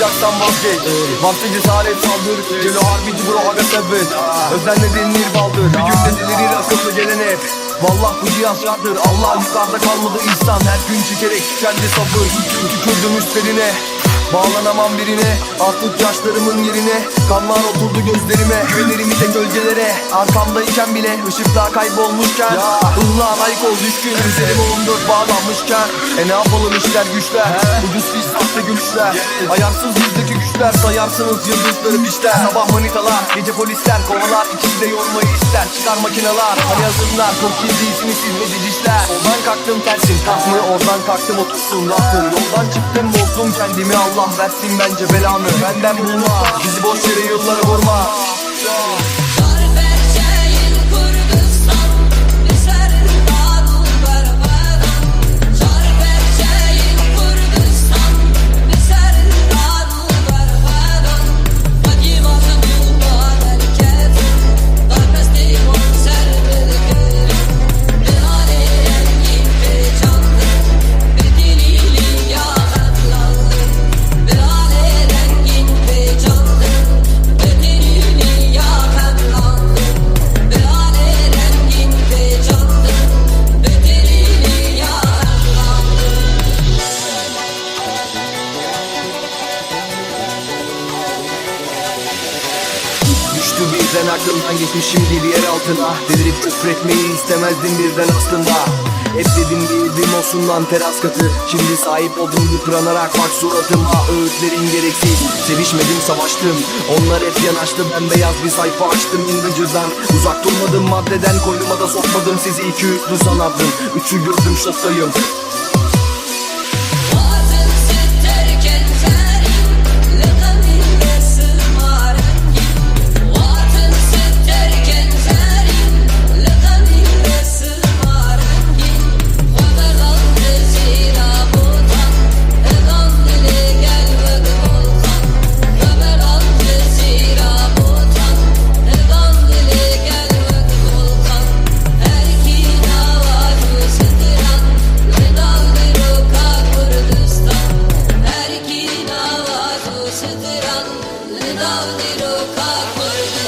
yapacaksan vazgeç. Vakti cesaret saldır. Celo harbici bro aga sebbet. Özenle denilir baldır. Bir günde delirir akıllı gelen hep Vallah bu cihaz şarttır. Allah yukarıda kalmadı insan Her gün çekerek kendi sabır. Tükürdüm üstlerine. Bağlanamam birine. Attık yaşlarımın yerine. Kanlar oturdu gözlerime. Güvenirim ise gölgelere. Arkamdayken bile ışıklar kaybolmuşken. Ihlığa layık ol düşkün. Üzerime 14 bağlanmışken. E ne yapalım işler güçler. Ucuz fiş sahte gülüşler Ayarsız bizdeki güçler Sayarsınız yıldızları pişler Sabah manitalar Gece polisler kovalar İkisi de yormayı ister. Çıkar makineler Hani hazırlar. İyi değilsiniz siz ne dicişler Oradan kalktım tersin. Kalkmıyor oradan kalktım otursun. Rahatım Yoldan çıktım bozdum kendimi. Allah versin bence belamı Benden bulma. Bizi boş yere yıllara vurma Birden aklımdan geçmişim bir yer altına. Delirip küfretmeyi istemezdim birden aslında. Hep dedim bir evim olsun lan teras katı. Şimdi sahip oldum yıpranarak bak suratıma. Öğütlerin gereksiz. Sevişmedim savaştım. Onlar hep yanaştı. Ben beyaz bir sayfa açtım İngilizceden. Uzak durmadım maddeden Koynuma da sokmadım. Sizi iki yüzlü sanardım. Üçü gördüm şoktayım sevdadır o kapıdır